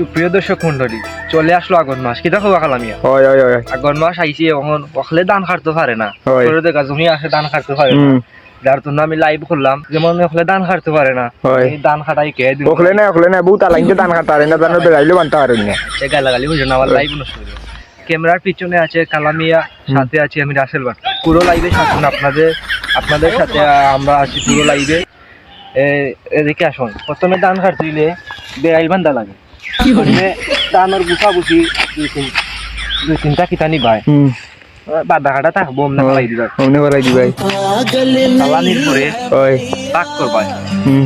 সুপ্রিয় দর্শক মন্ডলী চলে আসলো আগন মাস। কিতা খবর খালামিয়া হয় হয় হয়। আগন মাস আইসি এখন ওখানে ধান খাটতে পারে না। দেখা জমি আসে ধান খাটতে পারে না। যার জন্য আমি লাইভ করলাম যেমন ওখানে ধান খাটতে পারে না। ধান খাটাই কে দিব? ওখলে না ওখলে না বহুত আলাইনতে দান খাতা না দান বেড়াইলে বানতে পারেন না সে গালাগালি হয়ে না আমার লাইভ নষ্ট ক্যামেরার পিছনে আছে কালামিয়া সাথে আছি আমি রাসেল বাট পুরো লাইভে থাকুন আপনাদের আপনাদের সাথে আমরা আছি পুরো লাইভে এদিকে আসুন। প্রথমে ধান কাটতে দিলে বেড়াইল বান্ধা লাগে। প্রথমে ধানের গুছা গুছি দুই তিন দুই তিনটা কিতানি বাই হুম। বাদা কাটা থাকব অমনে ফেলাই দিবা অমনি না দি ভাই চালানির পরে ওই পাক করবা হুম।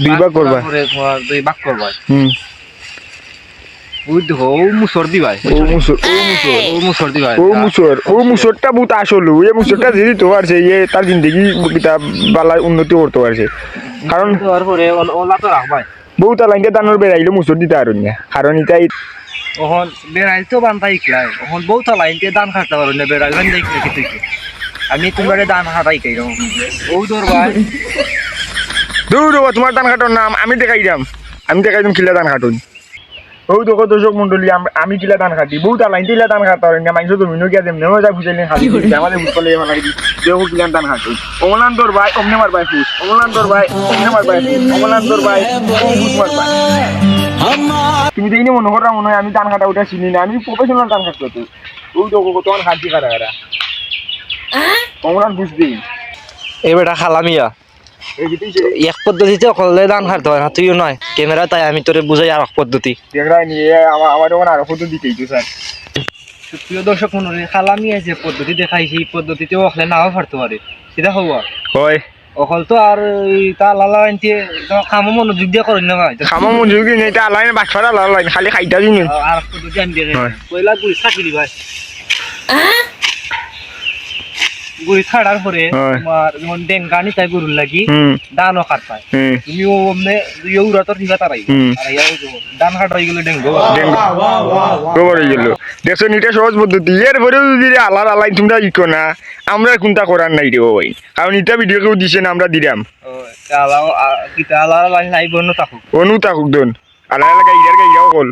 দুই ভাগ করবা পরে দুই ভাগ করবা হুম। তার জিন্দগি কিতা বালা উন্নতি করতে পারছে। কারণ তারপরে ওলা তো রাখবাই বহুত আলাইনতে দানোর বেড়াইলে মুসুর দিতে পারেন না। কারণ ইটাই ওহন বেড়াইল তো বান্ধা ইকলাই। ওহন বহুত লাইনতে দান খাটতে পারো না বেড়াইল বান্ধা ইকলাই কিছু আমি তোমার দান ও ভাই। দূর তোমার কাটোর নাম আমি দেখাই দাম আমি দেখাই দাম কিলা দান কাটুন ও দেখো দর্শক মন্ডলী আম- আমি কিলা দান কাটি বহুত আলাইন দিলা দান কাটা হয় না মানুষ তুমি নো গিয়া দেম নেও যা বুঝাইলেন খালি আমাদের বুঝতে লেগে ভালো দেখো কিলা দান কাটুন অমলান তোর ভাই অমনে মার ভাই ফুস অমলান তোর ভাই অমনে মার ভাই ফুস অমলান তোর ভাই ফুস মার ভাই তুমি দেখি মনে করা মনে হয় আমি দান কাটা ওটা চিনি না আমি প্রফেশনাল দান কাটতো তো। ও দেখো তোমার হাতি কাটা কাটা অমলান বুঝবি এবারটা খালামিয়া এই যেটাই এক পদ্ধতিতে অকলে দান খাটতে হয় না তুইও নয়। ক্যামেরা তাই আমি তোরে বুঝাই আর এক পদ্ধতি তো প্রিয় দর্শক মন্ডলী খালামিয়া যে পদ্ধতি দেখাইছি এই পদ্ধতিতে অকলে নাও পারতে পারে। সেটা হওয়া। হয়। অকল তো আর তা লালা আনতে কামো মনোযোগ দিয়ে করেন না ভাই। খামা মঞ্জুর কি নেই এটা আলাইন বাচ্চারা লাইন খালি খাইটা দিন। আর পদ্ধতি আমি দেখে। পয়লা গুড়ি থাকিলি ভাই। গুড়ি ছাড়ার পরে। তোমার যেমন ডেঙ্গানি তাই গরুর লাগি দানও কাট পায় তুমি ইউরা তোর হিবা তারাই। দান কাট হয়ে গেলে ডেঙ্গু। গোবর হয়ে গেল। দেখছ নিটা সহজ পদ্ধতি। এর পরেও যদি আলার আলাই তোমরা ইকো না আমরা কোনটা করার নাই রে ভাই কারণ ইটা ভিডিও কেউ দিছে না আমরা দিলাম থাকুক অনু থাকুক দন। আলাই আলাই গাইডার গাইডাও কল